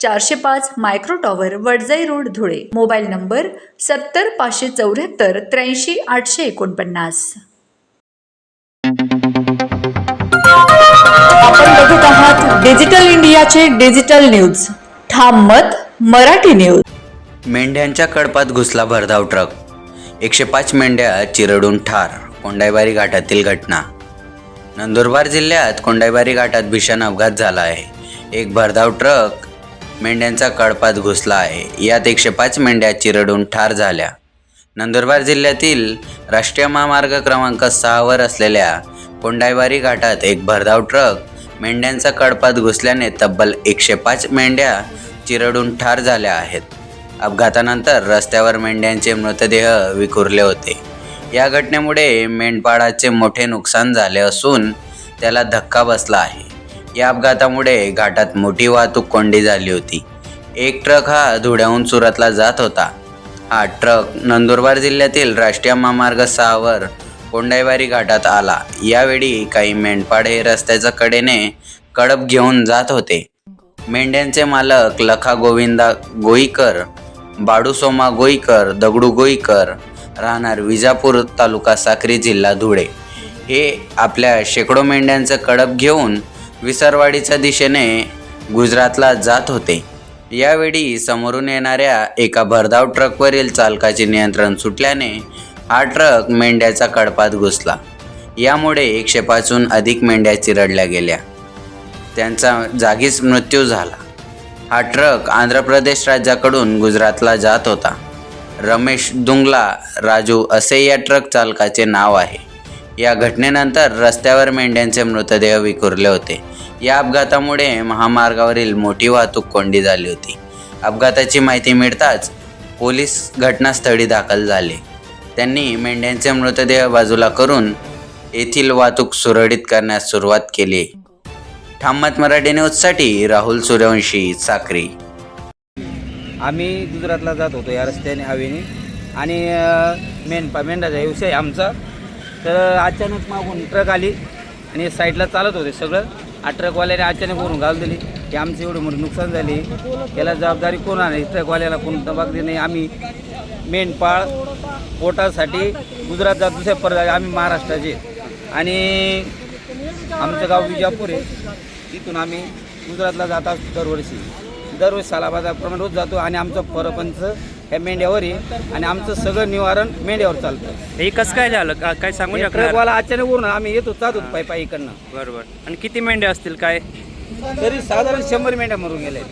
चारशे पाच micro tower Wadjai road Dhule. Mobile number सत्तर पाचशे चौऱ्याहत्तर त्र्याऐंशी आठशे एकोणपन्नास. आपण बघत आहात डिजिटल इंडियाचे डिजिटल न्यूज. ठाम मत मराठी न्यूज. मेंढ्यांच्या कळपात घुसला भरधाव ट्रक. एकशे पाच मेंढ्या चिरडून ठार कोंडाईबारी घाटातील घटना. नंदुरबार जिल्ह्यात कोंडाईबारी घाटात भीषण अपघात झाला आहे. एक भरधाव ट्रक मेंढ्यांचा कळपात घुसला आहे. यात एकशे पाच मेंढ्या चिरडून ठार झाल्या. नंदुरबार जिल्ह्यातील राष्ट्रीय महामार्ग क्रमांक सहावर असलेल्या कोंडाईबारी घाटात एक भरधाव ट्रक मेंढ्यांचा कळपात घुसल्याने तब्बल एकशे पाच मेंढ्या चिरडून ठार झाल्या आहेत. अपघातानंतर रस्त्यावर मेंढ्यांचे मृतदेह विखुरले होते. या घटनेमुळे मेंढपाळाचे मोठे नुकसान झाले असून त्याला धक्का बसला आहे. या अपघातामुळे घाटात मोठी वाहतूक कोंडी झाली होती. एक ट्रक हा धुळ्याहून सुरतला जात होता. हा ट्रक नंदुरबार जिल्ह्यातील राष्ट्रीय महामार्ग सहावर कोंडाईवारी घाटात आला. यावेळी काही मेंढपाडे हे रस्त्याच्या कडेने कडप घेऊन जात होते. मेंढ्यांचे मालक लखा गोविंदा गोईकर बाडू सोमा गोईकर दगडू गोईकर राहणार विजापूर तालुका साक्री जिल्हा धुळे. हे आपल्या शेकडो मेंढ्यांचं कडप घेऊन विसरवाडीच्या दिशेने गुजरातला जात होते. यावेळी समोरून येणाऱ्या एका भरधाव ट्रकवरील चालकाचे नियंत्रण सुटल्याने हा ट्रक मेंढ्याचा कडपात घुसला. यामुळे एकशे पाचहून अधिक मेंढ्या चिरडल्या गेल्या. त्यांचा जागीच मृत्यू झाला. हा ट्रक आंध्र प्रदेश राज्याकडून गुजरातला जात होता. रमेश दुंगला राजू असे या ट्रक चालकाचे नाव आहे. या घटनेनंतर रस्त्यावर मेंढ्यांचे मृतदेह विखुरले होते. या अपघातामुळे महामार्गावरील मोठी वाहतूक कोंडी झाली होती. अपघाताची माहिती मिळताच पोलीस घटनास्थळी दाखल झाले. त्यांनी मेंढ्यांचे मृतदेह बाजूला करून येथील वाहतूक सुरळीत करण्यास सुरुवात केली. ठामत मराठी न्यूजसाठी राहुल सूर्यवंशी साखरी आम्ही गुजरातला जात होतो या रस्त्याने हवेने. आणि मेन मेंढपा मेंढाचा व्यवसाय आहे आमचा. तर अचानक मागून ट्रक आली आणि साईडला चालत होते सगळं. आ ट्रकवाल्याने अचानक वरून घालून दिली. की आमची एवढं म्हणून नुकसान झाली. याला जबाबदारी कोण आहे ट्रकवाल्याला कोण तबाखती नाही आम्ही मेंढपाळ पोटासाठी गुजरात जात दुसऱ्या परत आम्ही महाराष्ट्राचे. आणि आमचं गाव विजापूर आहे. तिथून आम्ही गुजरातला जात असतो दरवर्षी. दरवर्षी सालाबादाप्रमाणे रोज जातो आणि आमचं परपंच ह्या मेंढ्यावर आहे आणि आमचं सगळं निवारण मेंढ्यावर चालतं. हे कसं काय झालं? का- काय सांगू शकणार? ट्रकवाला अचानक वरून आम्ही येतो जात होतो पायी पायी इकडनं बरोबर. आणि किती मेंढ्या असतील काय? तरी साधारण शंभर मेंढ्या मरून गेल्या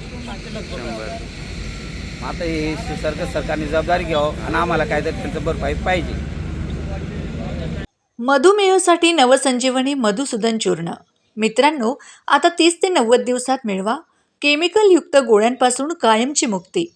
आता हे सरकार सरकारने जबाबदारी घ्यावं आणि आम्हाला काहीतरी त्यांचं भरपाई पाहिजे. मधुमेहासाठी नवसंजीवनी मधुसूदन चूर्ण. मित्रांनो आता तीस ते नव्वद दिवसात मिळवा. केमिकलयुक्त गोळ्यांपासून कायमची मुक्ती.